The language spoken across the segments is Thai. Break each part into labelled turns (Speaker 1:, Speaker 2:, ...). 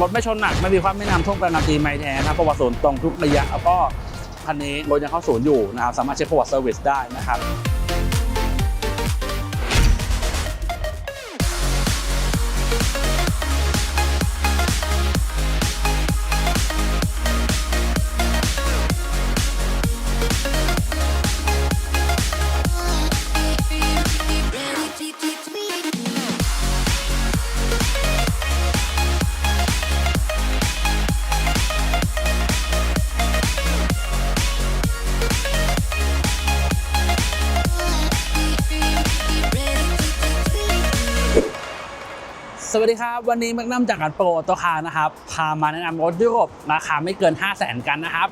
Speaker 1: รถไม่ชนหนักไม่มีความไม่นำท่วมการนาตีไม่แท้นะครับประวัติศูนย์ตรงทุกระยะแล้วก็คันนี้รถยังเข้าศูนย์อยู่นะครับสามารถเช็คประวัติเซอร์วิสได้นะครับ สวัสดีครับ วันนี้แมกนัมจากการโปรตัวคานะครับ พามาแนะนำรถยุโรปราคาไม่เกิน 5 0 0 0 0 0กันนะครับ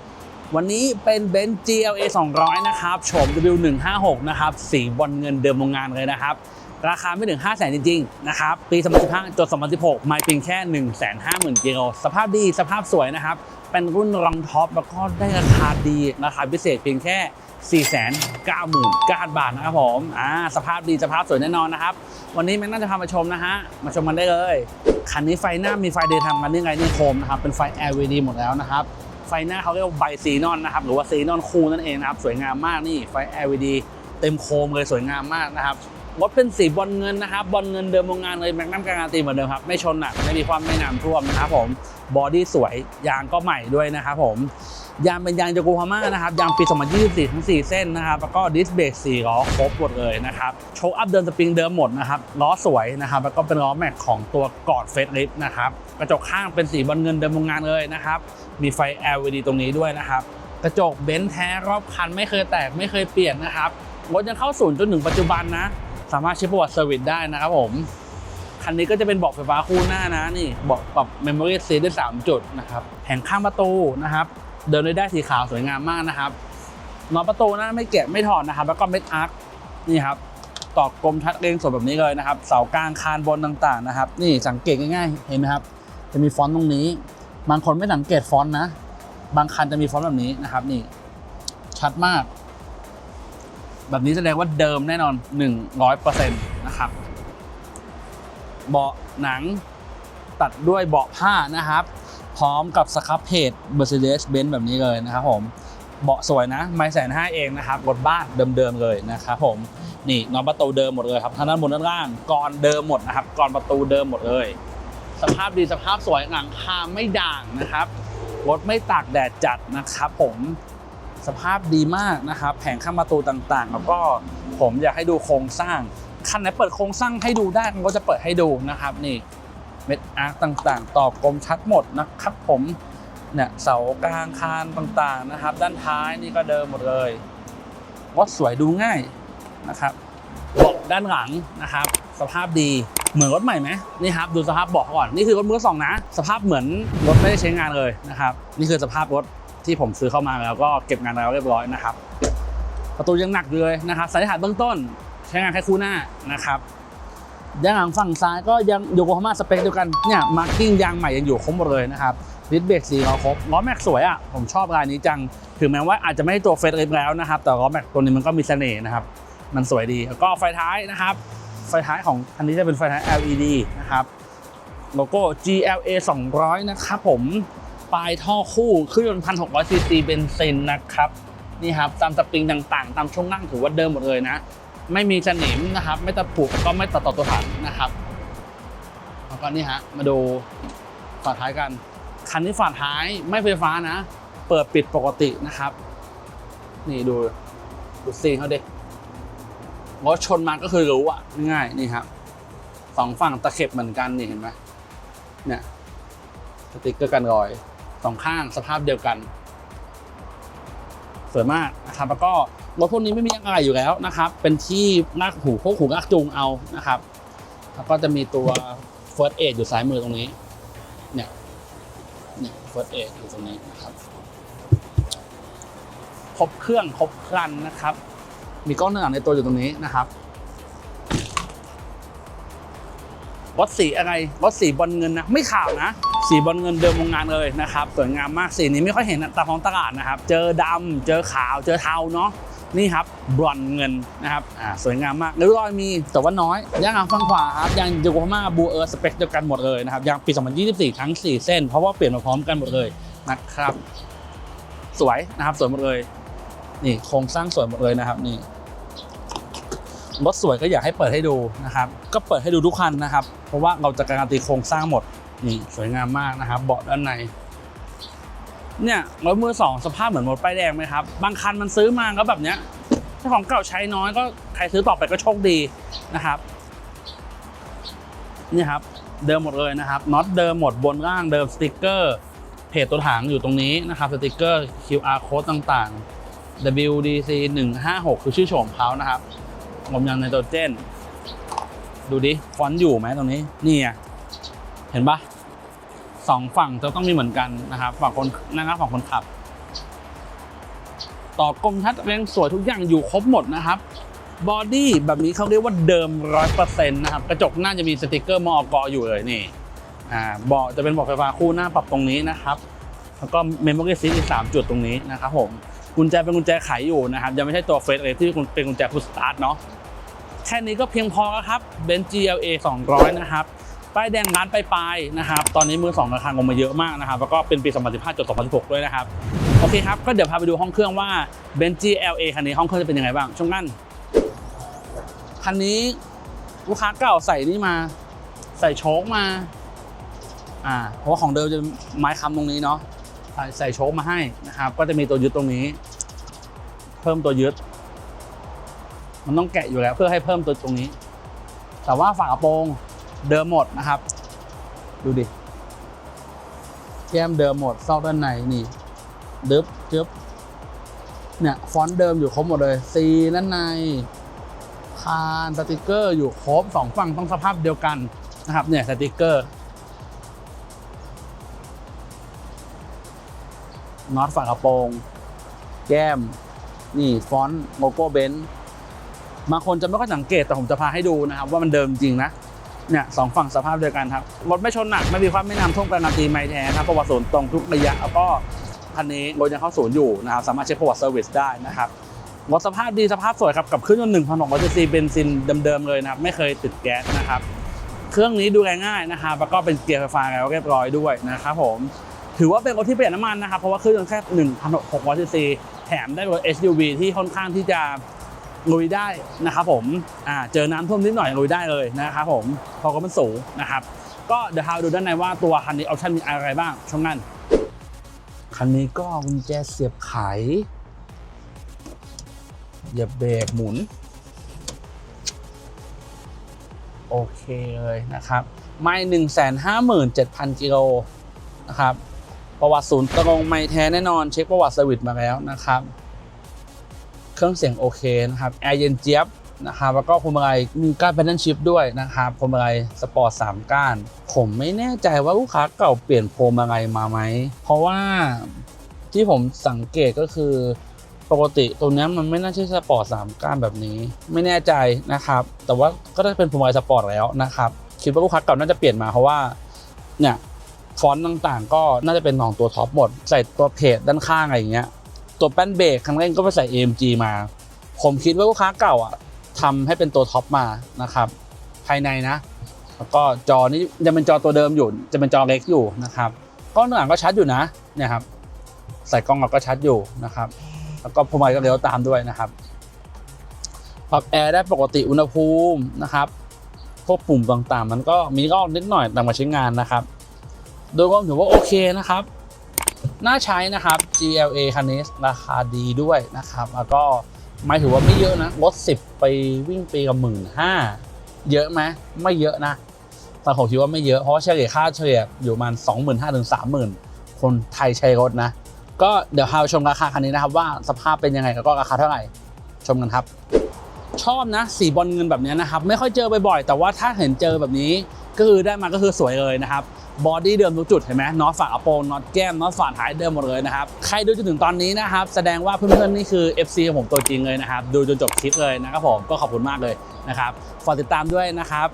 Speaker 1: วันนี้เป็นเบนซ์ GLA 200 นะครับโฉม W156 นะครับ สีบอลเงินเดิมโรงงานเลยนะครับ ราคาไม่ถึง 5 0 0 0 0 0จริง ๆ นะครับ ปี 2015จน2016มาเพียงแค่ 150,000กิโลสภาพดีสภาพสวยนะครับ เป็นรุ่นรองท็อปแล้วก็ได้ราคาดีราคาพิเศษเพียงแค่ 499,000 บาทนะครับผมอ่าสภาพดีสภาพสวยแน่นอนนะครับ วันนี้แม็กน่าจะพามาชมนะฮะ มาชมกันได้เลย คันนี้ไฟหน้ามีไฟเดย์ทำกันยังไงนี่โคมนะครับ เป็นไฟ LED หมดแล้วนะครับ ไฟหน้าเขาเรียกว่าไบซีนอนนะครับ หรือว่าซีนอนคูนั่นเองนะครับ สวยงามมากนี่ไฟ LED เต็มโคมเลยสวยงามมากนะครับรถเป็นสีบอลเงินนะครับบอลเงินเดิมโรงงานเลยแม็กนัมการันตีเหมือนเดิมครับ ไม่ชนหนักไม่มีความไม่น้ำท่วมนะครับผมบอดี้สวยยางก็ใหม่ด้วยนะครับผม ยางเป็นยางโยโกฮาม่านะครับ ยางปี 2024 ทั้ง 4 เส้นนะครับ แล้วก็ดิสเบรก4ล้อครบหมดเลยนะครับ โชว์อัพเดินสปริงเดิมหมดนะครับ ล้อสวยนะครับ แล้วก็เป็นล้อแม็กของตัวกอดเฟสลิฟนะครับ กระจกข้างเป็นสีบอลเงินเดิมโรงงานเลยนะครับ มีไฟ LED ตรงนี้ด้วยนะครับ กระจกเบนซ์แท้รอบคันไม่เคยแตกไม่เคยเปลี่ยนนะครับ รถยังเข้าศูนย์จนถึงปัจจุบันนะ สามารถเช็คประวัติเซอร์วิสได้นะครับผมคันนี้ก็จะเป็นเบาะไฟฟ้าคู่หน้านะนี่เบาะปรับเมมโมรี่ซีได้3จุดนะครับแผงข้างประตูนะครับ เดินด้วยได้สีขาวสวยงามมากนะครับนอประตูหน้าไม่แกะไม่ถอดนะครับ แล้วก็เม็ดอาร์คนี่ครับตอกกลมชัดเรียงสวยแบบนี้เลยนะครับ เสากลางคานบนต่างๆนะครับ นี่สังเกตง่ายๆเห็นไหมครับ จะมีฟอนต์ตรงนี้ บางคนไม่สังเกตฟอนต์นะ บางคันจะมีฟอนต์แบบนี้นะครับ นี่ ชัดมาก แบบนี้แสดงว่าเดิมแน่นอน 100%นะครับ เบาะหนังตัดด้วยเบาะผ้านะครับ พร้อมกับสครับเพจ Mercedes-Benz แบบนี้เลยนะครับผมเบาะสวยนะไม่แสนห้าเองนะครับรถบ้านเดิมๆเลยนะครับผมนี่นอตประตูเดิมหมดเลยครับทางด้านบนด้านล่างกรอนเดิมหมดนะครับกรอนประตูเดิมหมดเลย สภาพดีสภาพสวยหลังคาไม่ด่างนะครับรถไม่ตากแดดจัดนะครับผมสภาพดีมากนะครับแผงข้างประตูต่างๆ แล้วก็ผมอยากให้ดูโครงสร้างคันไหนเปิดโครงสร้างให้ดูได้ผมก็จะเปิดให้ดูนะครับนี่ เม็ดอาร์คต่างๆตอกลมชัดหมดนะครับผมเนี่ยเสากลางคานต่างๆนะครับ ด้านท้ายนี่ก็เดิมหมดเลยรถสวยดูง่ายนะครับเบาะด้านหลังนะครับ สภาพดีเหมือนรถใหม่ไหมนี่ครับดูสภาพเบาะก่อนนี่คือรถมือสองนะ สภาพเหมือนรถไม่ได้ใช้งานเลยนะครับ นี่คือสภาพรถที่ผมซื้อเข้ามาแล้วก็เก็บงานแล้วเรียบร้อยนะครับ ประตูยังหนักเลยนะครับสันนิษฐานเบื้องต้น ใช้งานแค่คู่หน้านะครับ ด้านหลังฝั่งซ้ายก็ยังโยโกฮาม่าสเปคเดียวกันเนี่ยมาร์กิ้งยางใหม่ยังอยู่ครบหมดเลยนะครับดิสเบรกสีเขาครบล้อแม็กสวยอะผมชอบลายนี้จัง ถึงแม้ว่าอาจจะไม่ได้ตัวเฟสลิฟแล้วนะครับ แต่ล้อแม็กตัวนี้มันก็มีเสน่ห์นะครับ มันสวยดีแล้วก็ไฟท้ายนะครับ ไฟท้ายของคันนี้จะเป็นไฟท้าย LED นะครับโลโก้ GLA 200 นะครับผมปลายท่อคู่เครื่องยนต์1,600ซีซีเบนซินนะครับนี่ครับตามสปริงต่างๆ ตามช่วงล่างถือว่าเดิมหมดเลยนะ ไม่มีสนิมนะครับ ไม่ตะปุกก็ไม่ตัดต่อตัวถังนะครับแล้วก็นี่ฮะมาดูฝาท้ายกัน คันนี้ฝาท้ายไม่ไฟฟ้านะ เปิดปิดปกตินะครับ นี่ดูดูซีนเขาดิรถชนมาก็คือรู้อะง่ายนี่ครับสองฝั่งตะเข็บเหมือนกันนี่เห็นไหมเนี่ยสติ๊กเกอร์กันรอยสองข้างสภาพเดียวกัน สวยมากนะครับแล้วก็รถพวกนี้ไม่มีอะไรอยู่แล้วนะครับ เป็นที่ลากหูพวกหูลากจูงเอานะครับ แล้วก็จะมีตัว first aid อยู่ซ้ายมือตรงนี้ เนี่ยเนี่ย first aid อยู่ตรงนี้นะครับครบเครื่องครบครันนะครับ มีกล้องหน้าหลังในตัวอยู่ตรงนี้นะครับรถสีอะไรรถสีบอลเงินนะไม่ข่าวนะ สีบอลเงินเดิมโรงงานเลยนะครับสวยงามมากสีนี้ไม่ค่อยเห็นตามท้องตลาดนะครับ เจอดำเจอขาว เจอเทาเนาะนี่ครับบรอนเงินนะครับอ่าสวยงามมากริ้วรอยมีแต่ว่าน้อยยางอ่างฝั่งขวาครับยางโยโกฮาม่าบูเออร์สเปคเดียวกันหมดเลยนะครับยางปี 2024 ทั้ง 4 เส้น เพราะว่าเปลี่ยนมาพร้อมกันหมดเลยนะครับ สวยนะครับสวยหมดเลย นี่โครงสร้างสวยหมดเลยนะครับนี่รถสวยก็อยากให้เปิดให้ดูนะครับ ก็เปิดให้ดูทุกคันนะครับ เพราะว่าเราจะการันตีโครงสร้างหมด นี่สวยงามมากนะครับเบาะด้านใน เนี่ยรถมือสองสภาพเหมือนรถป้ายแดงไหมครับ บางคันมันซื้อมาก็แบบเนี้ยเจ้าของเก่าใช้น้อยก็ใครซื้อต่อไปก็โชคดีนะครับนี่ครับเดิมหมดเลยนะครับน็อตเดิมหมดบนล่างเดิมสติกเกอร์เพจตัวถังอยู่ตรงนี้นะครับสติกเกอร์ QR code ต่างๆ WDC 156 คือชื่อโฉมเขานะครับลมยางไนโตรเจน ดูดิฟอนต์อยู่ไหมตรงนี้นี่ไง เห็นปะสองฝั่งจะต้องมีเหมือนกันนะครับ ฝั่งคนนั่งกับฝั่งคนขับ ต่อกลมชัดเรียงสวยทุกอย่างอยู่ครบหมดนะครับบอดี้แบบนี้เขาเรียกว่าเดิมร้อยเปอร์เซ็นต์นะครับ กระจกหน้าจะมีสติกเกอร์มอกอยู่เลยนี่อ่าเบาะจะเป็นเบาะไฟฟ้าคู่หน้าปรับตรงนี้นะครับ แล้วก็เมมโมรี่ซีอีกสามจุดตรงนี้นะครับผมกุญแจเป็นกุญแจไขอยู่นะครับ ยังไม่ใช่ตัวเฟสเลยที่เป็นกุญแจพุชสตาร์ทเนาะแค่นี้ก็เพียงพอแล้วครับเบน GLA 200 นะครับ ป้ายแดงร้านปลายๆนะครับ ตอนนี้มือสองราคาลงมาเยอะมากนะครับ แล้วก็เป็นปี 2015จด2016 ด้วยนะครับ โอเคครับ ก็เดี๋ยวพาไปดูห้องเครื่องว่าเบน GLA คันนี้ห้องเครื่องจะเป็นยังไงบ้าง ช่วงนั้นคันนี้ลูกค้าเก่าใส่นี่มา ใส่โชคมา อ่า เพราะว่าของเดิมจะไม้ค้ำตรงนี้เนาะ ใส่ใส่โชคมาให้นะครับ ก็จะมีตัวยึดตรงนี้ เพิ่มตัวยึด มันต้องแกะอยู่แล้วเพื่อให้เพิ่มตัวตรงนี้ แต่ว่าฝากระโปรง เดิมหมดนะครับ ดูดิแก้มเดิมหมดซอกด้านในนี่ดึบจึบเนี่ยฟอนต์เดิมอยู่ครบหมดเลยซีด้านในคานสติกเกอร์อยู่ครบสองฝั่งต้องสภาพเดียวกันนะครับเนี่ยสติกเกอร์น็อตฝากระโปรง แก้ม นี่ฟอนต์โลโก้เบนซ์บางคนจะไม่ค่อยสังเกตแต่ผมจะพาให้ดูนะครับ ว่ามันเดิมจริงนะ เนี่ยสองฝั่งสภาพเดียวกันครับรถไม่ชนหนักไม่มีความไม่นำท่วมการันตีไม่แท้ครับประวัติศูนย์ตรงทุกระยะแล้วก็คันนี้รถยังเข้าศูนย์อยู่นะครับสามารถเช็คประวัติเซอร์วิสได้นะครับรถสภาพดีสภาพสวยครับกับเครื่องยนต์1,600ซีซีเบนซินเดิมๆเลยนะครับไม่เคยติดแก๊สนะครับเครื่องนี้ดูแลง่ายนะครับแล้วก็เป็นเกียร์ไฟฟ้าแล้วเรียบร้อยด้วยนะครับผมถือว่าเป็นรถที่ประหยัดน้ำมันนะครับเพราะว่าเครื่องยนต์แค่1,600ซีซีแถมได้รถ SUV ที่ค่อนข้างที่จะ ลุยได้นะครับผมอ่าเจอน้ำท่วมนิดหน่อยลุยได้เลยนะครับผมเพราะก็มันสูงนะครับ ก็เดี๋ยวพาดูด้านในว่าตัวคันนี้ออปชั่นมีอะไรบ้างช่วงนั้นคันนี้ก็กุญแจเสียบไขเหยียบเบรกหมุน โอเคเลยนะครับ ไม่หนึ่งแสนห้าหมื่นเจ็ดพันกิโลนะครับ ประวัติศูนย์ตรงไม่แท้แน่นอนเช็คประวัติเซอร์วิสมาแล้วนะครับ เครื่องเสียงโอเคนะครับแอร์เย็นเจี๊ยบนะครับแล้วก็พวงมาลัยมีก้านแพนนันชิพด้วยนะครับพวงมาลัยสปอร์ต3ก้าน ผมไม่แน่ใจว่าลูกค้าเก่าเปลี่ยนพวงมาลัยมาไหม เพราะว่าที่ผมสังเกตก็คือปกติตัวนี้มันไม่น่าใช่สปอร์ต3ก้านแบบนี้ ไม่แน่ใจนะครับ แต่ว่าก็ได้เป็นพวงมาลัยสปอร์ตแล้วนะครับ คิดว่าลูกค้าเก่าน่าจะเปลี่ยนมาเพราะว่าเนี่ยฟอนต์ต่างๆ ก็น่าจะเป็นของตัวท็อปหมด ใส่ตัวเพจด้านข้างอะไรอย่างเงี้ย ตัวแป้นเบรกคันเร่งก็ไปใส่ AMG มา ผมคิดว่าลูกค้าเก่าอะทำให้เป็นตัวท็อปมานะครับ ภายในนะ แล้วก็จอนี้ยังเป็นจอตัวเดิมอยู่ จะเป็นจอเล็กอยู่นะครับกล้องหลังก็ชัดอยู่นะเนี่ยครับใส่กล้องก็ชัดอยู่นะครับ แล้วก็พวงมาลัยก็เลี้ยวตามด้วยนะครับปรับแอร์ได้ปกติอุณหภูมินะครับพวกปุ่มต่างๆ มันก็มีก็นิดหน่อยตามมาใช้งานนะครับ โดยรวมถือว่าโอเคนะครับ น่าใช้นะครับ GLA คันนี้ราคาดีด้วยนะครับแล้วก็หมายถือว่าไม่เยอะนะรถ10 ไปวิ่งปีกับหมื่นห้าเยอะไหมไม่เยอะนะแต่ผมคิดว่าไม่เยอะเพราะเฉลี่ยค่าเฉลี่ยอยู่ประมาณ25,000ถึง30,000 คนไทยใช้รถนะ ก็เดี๋ยวพาไปชมราคาคันนี้นะครับ ว่าสภาพเป็นยังไงแล้วก็ราคาเท่าไหร่ชมกันครับ ชอบนะสีบอลเงินแบบนี้นะครับ ไม่ค่อยเจอบ่อยๆแต่ว่าถ้าเห็นเจอแบบนี้ก็คือได้มาก็คือสวยเลยนะครับ บอดี้เดิมทุกจุดเห็นไหมน็อตฝากระโปรงน็อตแก้มน็อตฝาท้ายเดิมหมดเลยนะครับ ใครดูจนถึงตอนนี้นะครับ แสดงว่าเพื่อนๆนี่คือ FC ของผมตัวจริงเลยนะครับ ดูจนจบคลิปเลยนะครับผมก็ขอบคุณมากเลยนะครับฝากติดตามด้วยนะครับ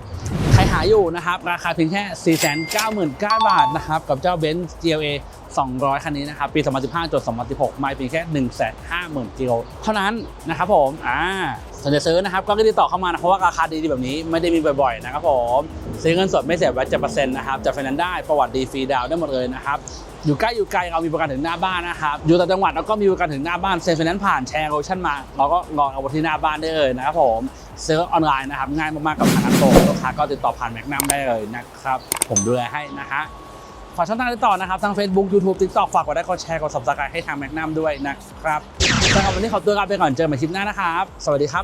Speaker 1: หาอยู่นะครับ ราคาเพียงแค่ 499,000 บาทนะครับ กับเจ้า Benz GLA 200 คันนี้นะครับ ปี 2015จด2016 ไม่เพียงแค่ 150,000 กิโลเท่านั้นนะครับผม อ่าสนใจซื้อนะครับ ก็ติดต่อเข้ามานะเพราะว่าราคาดีๆแบบนี้ไม่ได้มีบ่อยๆนะครับผม ซื้อเงินสดไม่เสียแวตเจ็ดเปอร์เซ็นต์นะครับจะไฟแนนซ์ได้ประวัติดีฟรีดาวน์ได้หมดเลยนะครับอยู่ใกล้อยู่ไกลเรามีประกันถึงหน้าบ้านนะครับอยู่ต่างจังหวัดเราก็มีประกันถึงหน้าบ้านเซ็นไฟแนนซ์ผ่านแชร์โลชั่นมา เราก็รอเอาไว้ที่หน้าบ้านได้เลยนะครับผม ซื้อออนไลน์นะครับ ง่ายมากๆกับทางอันโตลูกค้าก็ติดต่อผ่านแมกนัมได้เลยนะครับ ผมดูแลให้นะฮะฝากช่องทางติดต่อนะครับทาง Facebook YouTube TikTok ฝากกดไลค์กดแชร์กด Subscribe ให้ทางแมกนัมด้วยนะครับสำหรับวันนี้ขอตัวลาไปก่อนเจอกันใหม่คลิปหน้านะครับ สวัสดีครับ